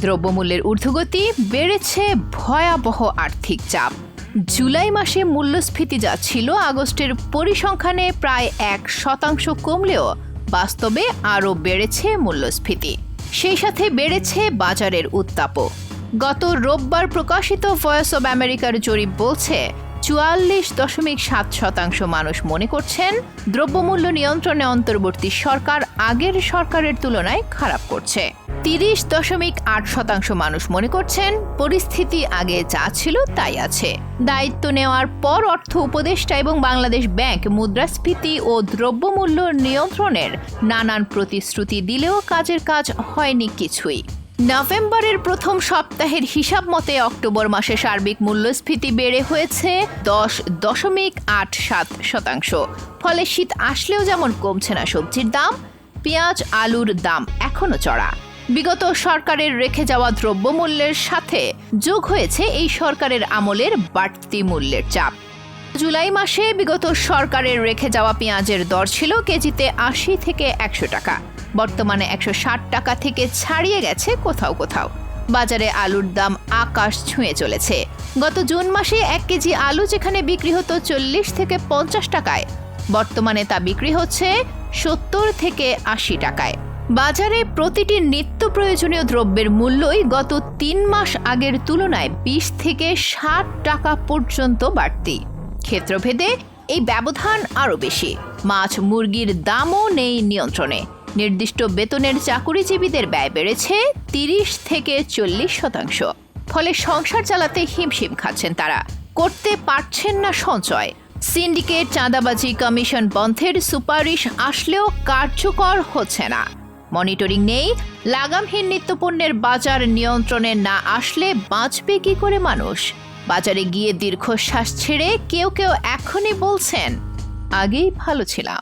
দ্রব্যমূল্যের ঊর্ধ্বগতি বেড়েছে ভয়াবহ আর্থিক চাপ। জুলাই মাসে মূল্যস্ফীতি যা ছিল আগস্টের পরিসংখ্যানে প্রায় এক শতাংশ কমলেও বাস্তবে আরও বেড়েছে মূল্যস্ফীতি। সেই সাথে বেড়েছে বাজারের উত্তাপও। গত রোববার প্রকাশিত ভয়েস অব আমেরিকার জরিপ বলছে, চুয়াল্লিশ দশমিক সাত শতাংশ মানুষ মনে করছেন দ্রব্যমূল্য নিয়ন্ত্রণে অন্তর্বর্তী সরকার আগের সরকারের তুলনায় খারাপ করছে। তিরিশ দশমিক আট শতাংশ মানুষ মনে করছেন পরিস্থিতি আগে যা ছিল তাই আছে। দায়িত্ব নেওয়ার পর অর্থ উপদেষ্টা এবং বাংলাদেশ ব্যাংক মুদ্রাস্ফীতি ও দ্রব্যমূল্য নিয়ন্ত্রণের নানান প্রতিশ্রুতি দিলেও কাজের কাজ হয়নি কিছুই। নভেম্বরের প্রথম সপ্তাহের হিসাব মতে অক্টোবর মাসে সার্বিক মূল্যস্ফীতি বেড়ে হয়েছে দশ দশমিক আট সাত শতাংশ। ফলে শীত আসলেও যেমন কমছে না সবজির দাম, পেঁয়াজ, আলুর দাম এখনও চড়া। বিগত সরকারের রেখে যাওয়া দ্রব্যমূল্যের সাথে যোগ হয়েছে এই সরকারের আমলের বাড়তি মূল্যের চাপ। জুলাই মাসে বিগত সরকারের রেখে যাওয়া পেঁয়াজের দর ছিল কেজিতে আশি থেকে একশো টাকা। বর্তমানে একশো ষাট টাকা থেকে ছাড়িয়ে গেছে কোথাও কোথাও। বাজারে আলুর দাম আকাশ ছুঁয়ে চলেছে। গত জুন মাসে এক কেজি আলু যেখানে বিক্রি হতো চল্লিশ থেকে পঞ্চাশ টাকায়, বর্তমানে তা বিক্রি হচ্ছে সত্তর থেকে আশি টাকায়। বাজারে প্রতিটি নিত্য প্রয়োজনীয় দ্রব্যের মূল্যই গত তিন মাস আগের তুলনায় বিশ থেকে ষাট টাকা পর্যন্ত বাড়তি। ক্ষেত্রভেদে এই ব্যবধান আরও বেশি। মাছ মুরগির দামও নেই নিয়ন্ত্রণে। নির্দিষ্ট বেতনের চাকুরিজীবীদের ব্যয় বেড়েছে তিরিশ থেকে চল্লিশ শতাংশ। ফলে সংসার চালাতে হিমশিম খাচ্ছেন তারা। করতে পারছেন না সঞ্চয়। সিন্ডিকেট, চাঁদাবাজি, কমিশন বন্ধের সুপারিশ আসলেও কার্যকর হচ্ছে না। মনিটরিং নেই, লাগামহীন নিত্যপণ্যের বাজার নিয়ন্ত্রণে না আসলে বাঁচবে কি করে মানুষ? বাজারে গিয়ে দীর্ঘশ্বাস ছেড়ে কেউ কেউ এখনই বলছেন, আগেই ভালো ছিলাম।